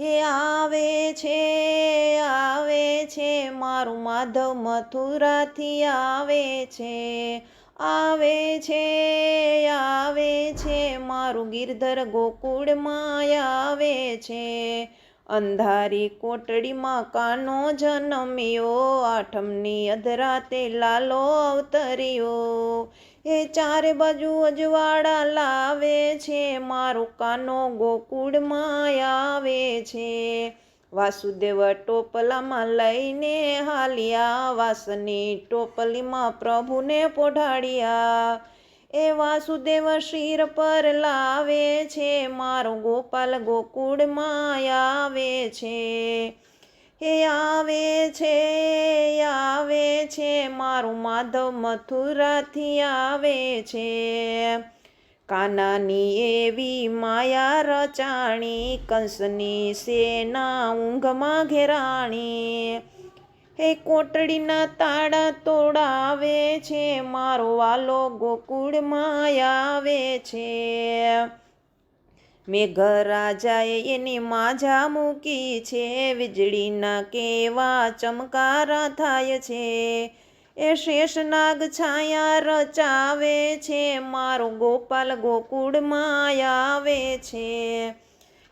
હે, આવે છે આવે છે, મારું માધવ મથુરાથી આવે છે. આવે છે આવે છે, મારું ગિરધર ગોકુળમાં આવે છે. અંધારી કોટડીમાં કાનો જન્મ્યો, આઠમની અધરાતે લાલો અવતર્યો. એ ચારે બાજુ અજવાળા લાવે છે, મારો કાનો ગોકુળમાં આવે છે. વાસુદેવ ટોપલામાં લઈને હાલ્યા, વાસની ટોપલીમાં પ્રભુને પોઢાડ્યા. એ વાસુદેવ શિર પર લાવે છે, મારો ગોપાલ ગોકુળમાં આવે છે. એ આવે છે છે, મારું માધવ મથુરાથી આવે છે. કાનાની એવી માયા રચાણી, કંસની સેના ઊંઘમાં ઘેરાણી. હે કોટડીના તાળા તોડાવે છે, મારો વાલો ગોકુળમાં આવે છે. મેઘરાજાએ એની માજા મૂકી છે. વીજળીના કેવા ચમકારા થાય છે. એ શેષનાગ છાયા રચાવે છે. મારો ગોપાલ ગોકુળમાં આવે છે.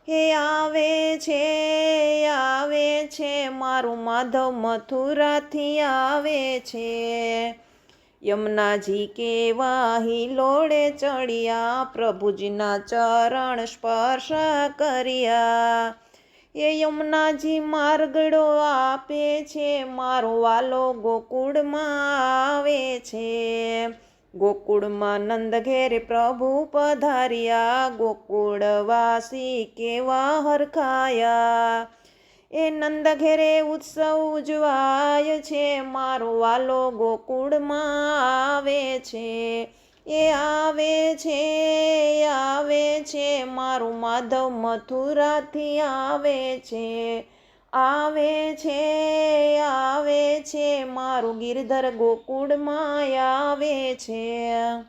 હે આવે છે આવે છે. મારું માધવ મથુરાથી આવે છે. યમુનાજી વાહી લોડે ચડ્યા પ્રભુજીના ચરણ સ્પર્શ કર્યા. એ યમુનાજી માર્ગડો આપે છે, મારો વાલો ગોકુળમાં આવે છે. ગોકુળમાં નંદ ઘેર પ્રભુ પધાર્યા, ગોકુળવાસી કેવા હરખાયા. એ નંદ ઘેરે ઉત્સવ ઉજવાય છે. મારો વાલો ગોકુળમાં આવે છે. એ આવે છે આવે છે. મારું માધવ મથુરાથી આવે છે. આવે છે આવે છે. મારું ગિરધર ગોકુળમાં આવે છે.